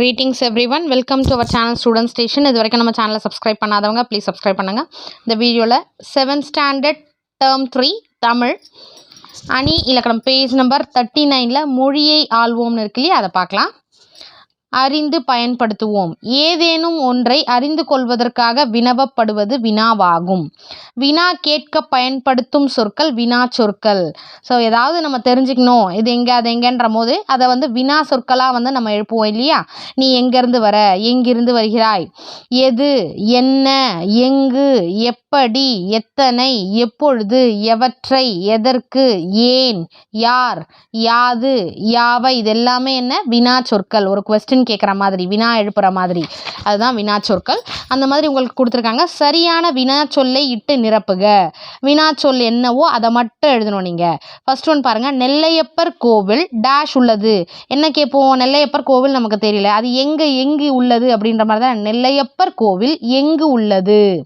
Ratings every one welcome to our channel student station இது வரைக்கும் நம்ம சேனலை சப்ஸ்கிரைப் பண்ணாதவங்க ப்ளீஸ் சப்ஸ்கிரைப் பண்ணுங்கள் இந்த வீடியோவில் seventh standard term three Tamil அணி இலக்கணம் பேஜ் நம்பர் தேர்ட்டி நைனில் மொழியை ஆள்வோம்னு இருக்கு இல்லையா அதை பார்க்கலாம். அறிந்து பயன்படுத்துவோம். ஏதேனும் ஒன்றை அறிந்து கொள்வதற்காக வினவப்படுவது வினாவாகும். வினா கேட்க பயன்படுத்தும் சொற்கள் வினா சொற்கள். ஸோ ஏதாவது நம்ம தெரிஞ்சுக்கணும் இது எங்கே அது எங்கேன்ற போது அதை வந்து வினா சொற்களாக வந்து நம்ம எழுப்புவோம் இல்லையா? நீ எங்கேருந்து வர எங்கிருந்து வருகிறாய்? எது என்ன எங்கு எப்படி எத்தனை எப்பொழுது எவற்றை எதற்கு ஏன் யார் யாது யாவை இதெல்லாமே என்ன? வினா சொற்கள். ஒரு கொஸ்டின் கேட்குற மாதிரி வினா எழுப்புற மாதிரி. அதுதான் வினா சொற்கள். அந்த மாதிரி உங்களுக்கு கொடுத்துருக்காங்க. சரியான வினா சொல்லை இட்டு நிரப்புக. வினா சொல் என்னவோ அதை மட்டும் எழுதணும் நீங்கள் ஃபர்ஸ்ட் ஒன் பாருங்கள் நெல்லையப்பர் கோவில் டேஷ் உள்ளது. என்ன கேட்போம்? நெல்லையப்பர் கோவில் நமக்கு தெரியல. அது எங்கே எங்கு உள்ளது அப்படின்ற மாதிரி தான் நெல்லையப்பர் கோவில் எங்கு உள்ளது?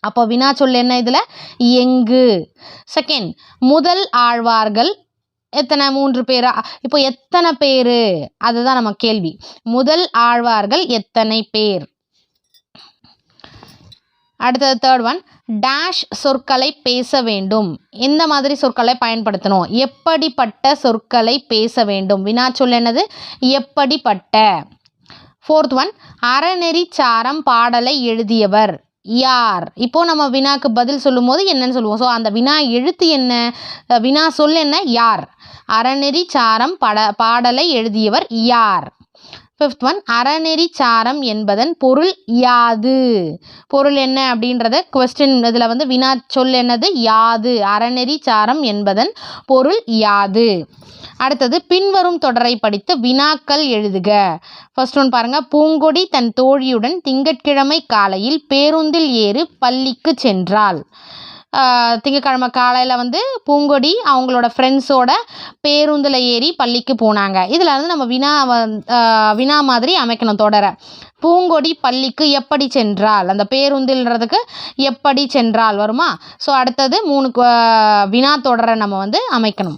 அப்போ வினா சொல் என்ன இதில்? எங்கு. செகண்ட் முதல் ஆழ்வார்கள் எத்தனை? மூன்று பேரா? இப்போ எத்தனை பேர்? அதுதான் நம்ம கேள்வி. முதல் ஆழ்வார்கள் எத்தனை பேர்? அடுத்தது தேர்ட் ஒன் டேஷ் சொற்களை பேச வேண்டும். எந்த மாதிரி சொற்களை பயன்படுத்தணும்? எப்படிப்பட்ட சொற்களை பேச வேண்டும்? வினா சொல் என்னது? எப்படிப்பட்ட? ஃபோர்த் ஒன் அறநெறி சாரம் பாடலை எழுதியவர் யார்? இப்போ நம்ம வினாக்கு பதில் சொல்லும்போது என்னன்னு சொல்லுவோம். ஸோ அந்த வினா எழுத்து என்ன? வினா சொல் என்ன? யார்? அறநெறி சாரம் பட பாடலை எழுதியவர் யார்? ஃபிஃப்த் ஒன் அறநெறி சாரம் என்பதன் பொருள் யாது? பொருள் என்ன அப்படின்றத கொஸ்டின் இதில் வந்து வினா சொல் என்னது? யாது. அறநெறி சாரம் என்பதன் பொருள் யாது. அடுத்தது பின்வரும் தொடரை படித்து வினாக்கள் எழுதுக. ஃபர்ஸ்ட் ஒன் பாருங்கள் பூங்கொடி தன் தோழியுடன் திங்கட்கிழமை காலையில் பேருந்தில் ஏறி பள்ளிக்கு சென்றாள். திங்கக்கிழமை காலையில் வந்து பூங்கொடி அவங்களோட ஃப்ரெண்ட்ஸோட பேருந்தில் ஏறி பள்ளிக்கு போனாங்க. இதில் வந்து நம்ம வினா வந்- வினா மாதிரி அமைக்கணும் தொடர. பூங்கொடி பள்ளிக்கு எப்படி சென்றால்? அந்த பேருந்துன்றதுக்கு எப்படி சென்றால் வருமா? ஸோ அடுத்தது மூணு வினா தொடரை நம்ம வந்து அமைக்கணும்.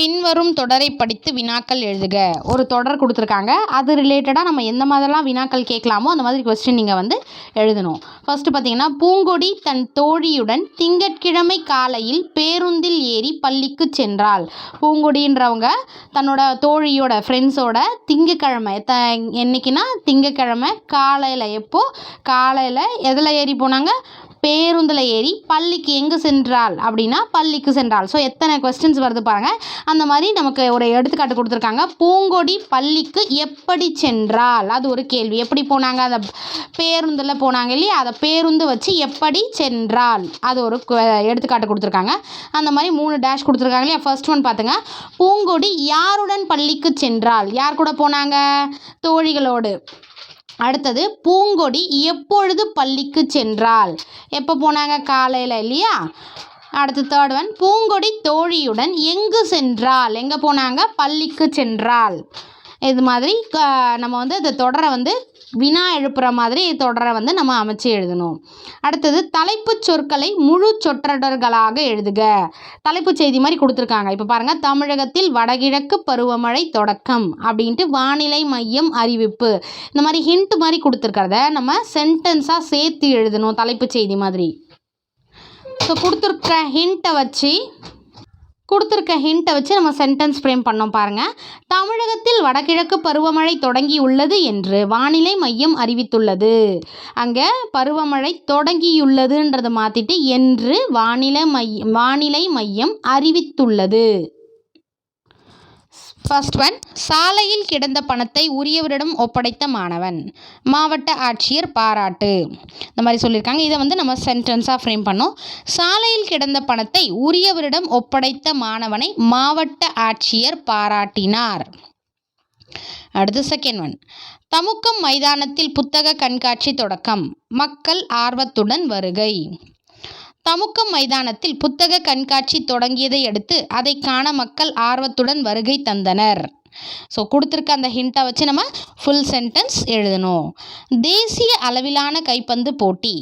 பின்வரும் தொடரை படித்து வினாக்கள் எழுதுக. ஒரு தொடர் கொடுத்துருக்காங்க. அது ரிலேட்டடாக நம்ம எந்த மாதிரிலாம் வினாக்கள் கேட்கலாமோ அந்த மாதிரி கொஸ்டின் நீங்கள் வந்து எழுதணும். ஃபஸ்ட்டு பார்த்தீங்கன்னா பூங்கொடி தன் தோழியுடன் திங்கட்கிழமை காலையில் பேருந்தில் ஏறி பள்ளிக்கு சென்றாள். பூங்கொடின்றவங்க தன்னோட தோழியோட ஃப்ரெண்ட்ஸோட திங்கக்கிழமை த என்னைக்குன்னா திங்கக்கிழமை காலையில் எப்போது காலையில் எதில் ஏறி போனாங்க? பேருந்தில் ஏறி பள்ளிக்கு எங்கே சென்றாள் அப்படின்னா பள்ளிக்கு சென்றாள் ஸோ எத்தனை கொஸ்டின்ஸ் வருது பாருங்கள் அந்த மாதிரி நமக்கு ஒரு எடுத்துக்காட்டு கொடுத்துருக்காங்க. பூங்கொடி பள்ளிக்கு எப்படி சென்றாள் அது ஒரு கேள்வி. எப்படி போனாங்க? அந்த பேருந்தில் போனாங்க இல்லையா? அதை பேருந்து வச்சு எப்படி சென்றாள் அது ஒரு எடுத்துக்காட்டு கொடுத்துருக்காங்க. அந்த மாதிரி மூணு டேஷ் கொடுத்துருக்காங்க இல்லையா? ஃபர்ஸ்ட் ஒன் பார்த்துங்க பூங்கொடி யாருடன் பள்ளிக்கு சென்றாள் யார் கூட போனாங்க? தோழிகளோடு. அடுத்தது பூங்கொடி எப்பொழுது பள்ளிக்கு சென்றாள்? எப்போ போனாங்க? காலையில் இல்லையா? அடுத்து தேர்ட் ஒன் பூங்கொடி தோழியுடன் எங்கு சென்றாள்? எங்கே போனாங்க? பள்ளிக்கு சென்றாள். இது மாதிரி க- நம்ம வந்து இந்த தொடரை வந்து வினா எழுப்புற மாதிரி தொடரை வந்து நம்ம அமைச்சு எழுதணும். அடுத்தது தலைப்புச் சொற்களை முழு சொற்றொடர்களாக எழுதுக. தலைப்புச் செய்தி மாதிரி கொடுத்துருக்காங்க. இப்போ பாருங்கள் தமிழகத்தில் வடகிழக்கு பருவமழை தொடக்கம் அப்படின்ட்டு வானிலை மையம் அறிவிப்பு. இந்த மாதிரி ஹிண்ட் மாதிரி கொடுத்துருக்கறத நம்ம சென்டென்ஸாக சேர்த்து எழுதணும் தலைப்புச் செய்தி மாதிரி. ஸோ கொடுத்துருக்க ஹிண்ட்டை வச்சு கொடுத்துருக்க ஹிண்ட்டை வச்சு நம்ம சென்டென்ஸ் ஃப்ரேம் பண்ணோம் பாருங்கள் தமிழகத்தில் வடகிழக்கு பருவமழை தொடங்கியுள்ளது என்று வானிலை மையம் அறிவித்துள்ளது. அங்கே பருவமழை தொடங்கியுள்ளதுன்றதை மாற்றிட்டு என்று வானிலை மையம் வானிலை மையம் அறிவித்துள்ளது. ஃபர்ஸ்ட் ஒன் சாலையில் கிடந்த பணத்தை உரியவரிடம் ஒப்படைத்த மாணவன். மாவட்ட ஆட்சியர் பாராட்டு. இந்த மாதிரி சொல்லியிருக்காங்க. இதை வந்து நம்ம சென்டென்ஸாக ஃப்ரேம் பண்ணோம். சாலையில் கிடந்த பணத்தை உரியவரிடம் ஒப்படைத்த மாணவனை மாவட்ட ஆட்சியர் பாராட்டினார். அடுத்து செகண்ட் ஒன் தமுக்கம் மைதானத்தில் புத்தக கண்காட்சி தொடக்கம். மக்கள் ஆர்வத்துடன் வருகை. தமுக்கம் மைதானத்தில் புத்தக கண்காட்சி தொடங்கியதை அடுத்து அதை காண மக்கள் ஆர்வத்துடன் வருகை தந்தனர். ஸோ கொடுத்துருக்க அந்த ஹிண்ட்டை வச்சு நம்ம ஃபுல் சென்டென்ஸ் எழுதணும். தேசிய அளவிலான கைப்பந்து போட்டி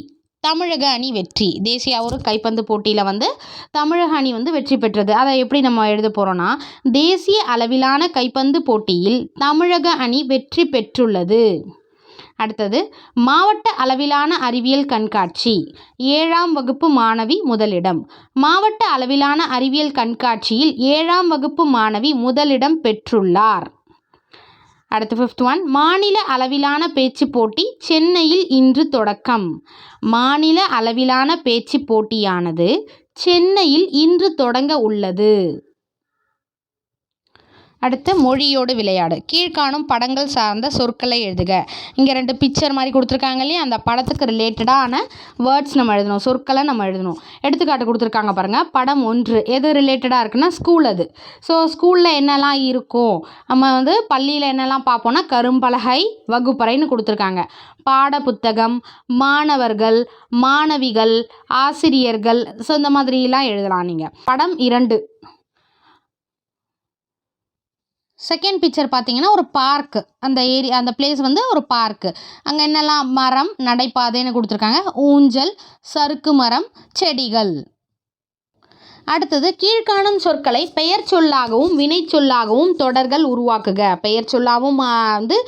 தமிழக அணி வெற்றி. தேசிய ஒரு கைப்பந்து போட்டியில் வந்து தமிழக அணி வந்து வெற்றி பெற்றது. அதை எப்படி நம்ம எழுத போகிறோன்னா தேசிய அளவிலான கைப்பந்து போட்டியில் தமிழக அணி வெற்றி பெற்றுள்ளது. அடுத்தது மாவட்ட அளவிலான அறிவியல் கண்காட்சி. ஏழாம் வகுப்பு மாணவி முதலிடம். மாவட்ட அளவிலான அறிவியல் கண்காட்சியில் ஏழாம் வகுப்பு மாணவி முதலிடம் பெற்றுள்ளார். அடுத்து ஃபிஃப்த் ஒன் மாநில அளவிலான பேச்சு போட்டி சென்னையில் இன்று தொடக்கம். மாநில அளவிலான பேச்சு போட்டியானது சென்னையில் இன்று தொடங்க உள்ளது. அடுத்து மொழியோடு விளையாடு. கீழ்காணும் படங்கள் சார்ந்த சொற்களை எழுதுக. இங்கே ரெண்டு பிக்சர் மாதிரி கொடுத்துருக்காங்க இல்லையா? அந்த படத்துக்கு ரிலேட்டடான வேர்ட்ஸ் நம்ம எழுதணும். சொற்களை நம்ம எழுதணும். எடுத்துக்காட்டு கொடுத்துருக்காங்க பாருங்கள் படம் ஒன்று. எது ரிலேட்டடாக இருக்குன்னா ஸ்கூல் அது. ஸோ ஸ்கூலில் என்னெல்லாம் இருக்கும்? நம்ம வந்து பள்ளியில் என்னெல்லாம் பார்ப்போம்னா கரும்பலகை வகுப்பறைன்னு கொடுத்துருக்காங்க. பாட புத்தகம் மாணவர்கள் மாணவிகள் ஆசிரியர்கள். ஸோ இந்த மாதிரிலாம் எழுதலாம் நீங்கள் படம் இரண்டு. செகண்ட் பிக்சர் பார்த்தீங்கன்னா ஒரு பார்க்கு அந்த ஏரியா அந்த பிளேஸ் வந்து ஒரு பார்க்கு அங்கே என்னெல்லாம் மரம் நடைபாதைன்னு கொடுத்துருக்காங்க. ஊஞ்சல் சறுக்கு மரம் செடிகள். அடுத்தது கீழ்காணும் சொற்களை பெயர் சொல்லாகவும் வினை சொல்லாகவும் தொடர்கள் உருவாக்குக. பெயர் சொல்லாகவும் வந்து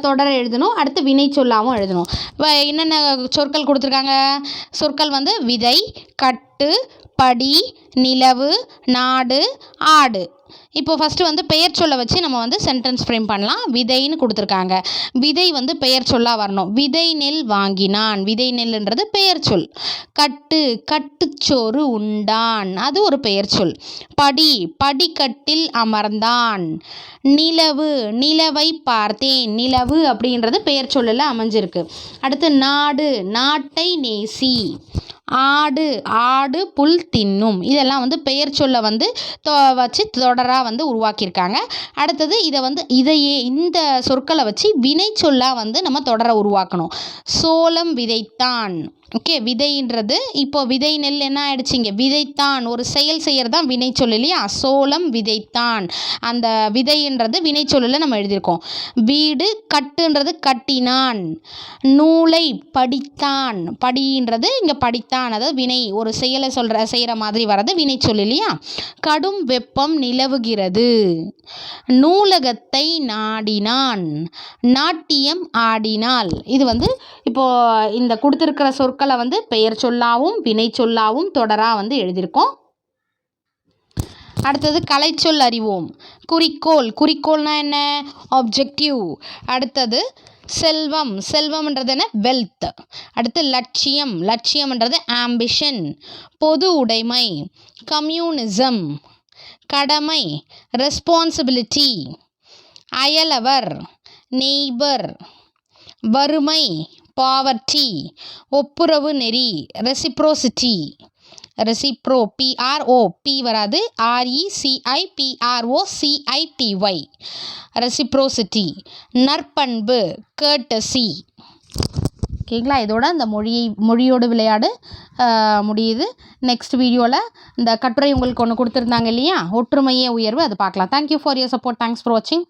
தொடர் எழுதணும். அடுத்து வினை சொல்லாகவும் எழுதணும். வ- என்னென்ன சொற்கள் கொடுத்துருக்காங்க? சொற்கள் வந்து விதை கட்டு படி நிலவு நாடு ஆடு. இப்போ ஃபஸ்ட்டு வந்து பெயர் சொல்ல வச்சு நம்ம வந்து சென்டென்ஸ் ஃப்ரேம் பண்ணலாம். விதைன்னு கொடுத்துருக்காங்க. விதை வந்து பெயர் சொல்லாக வரணும். விதை நெல் வாங்கினான். விதை நெல்லுன்றது பெயர் சொல். கட்டு கட்டுச்சோறு உண்டான். அது ஒரு பெயர் சொல். படி படிக்கட்டில் அமர்ந்தான். நிலவு நிலவை பார்த்தேன். நிலவு அப்படின்றது பெயர் சொல்லில் அமைஞ்சிருக்கு. அடுத்து நாடு நாட்டை நேசி. ஆடு ஆடு புல் தின்னும். இதெல்லாம் வந்து பெயர் சொல்ல வந்து தொ வச்சு தொடராக வந்து உருவாக்கியிருக்காங்க. அடுத்தது இதை வந்து இதையே இந்த சொற்களை வச்சு வினை சொல்லாக வந்து நம்ம தொடரை உருவாக்கணும். சோளம் விதைத்தான். ஓகே விதைன்றது இப்போ விதை நெல் என்ன ஆயிடுச்சிங்க விதைத்தான். ஒரு செயல் செய்கிறதான் வினை சொல் இல்லையா? சோளம் விதைத்தான். அந்த விதைன்றது வினை சொல்லில் நம்ம எழுதியிருக்கோம். வீடு கட்டுன்றது கட்டினான். நூலை படித்தான். படின்றது இங்கே படித்தான். அதாவது வினை ஒரு செயலை சொல்கிற செய்கிற மாதிரி வர்றது வினை சொல் இல்லையா? கடும் வெப்பம் நிலவுகிறது. நூலகத்தை நாடினான். நாட்டியம் ஆடினாள் இது வந்து இப்போது இந்த கொடுத்துருக்கிற சொற்க வந்து பெயர் சொல்லாவும் வினை சொல்லாவும் தொடராக வந்து எழுதியிருக்கோம். அடுத்தது கலைச்சொல் அறிவோம். குறிக்கோள். குறிக்கோள்னா என்ன? ஆப்ஜெக்டிவ் அடுத்தது செல்வம். செல்வம்ன்றது என்ன? வெல்த் அடுத்து லட்சியம். லட்சியம்ன்றது ஆம்பிஷன் பொது உடைமை. கம்யூனிசம் கடமை. ரெஸ்பான்சிபிலிட்டி அயலவர். நெய்பர் வறுமை. பாவர்ட்டி. ஒப்புரவு நெறி. Reciprocity recipro P R O P வராது. R E C I P R O C I T Y reciprocity நற்பண்பு. Courtesy ஓகேங்களா இதோட இந்த மொழியை மொழியோடு விளையாடு. முடியுது. நெக்ஸ்ட் வீடியோவில் இந்த கட்டுரை உங்களுக்கு ஒன்று கொடுத்துருந்தாங்க இல்லையா? ஒற்றுமையே உயர்வு. அது பார்க்கலாம். Thank you for your support thanks for வாட்சிங்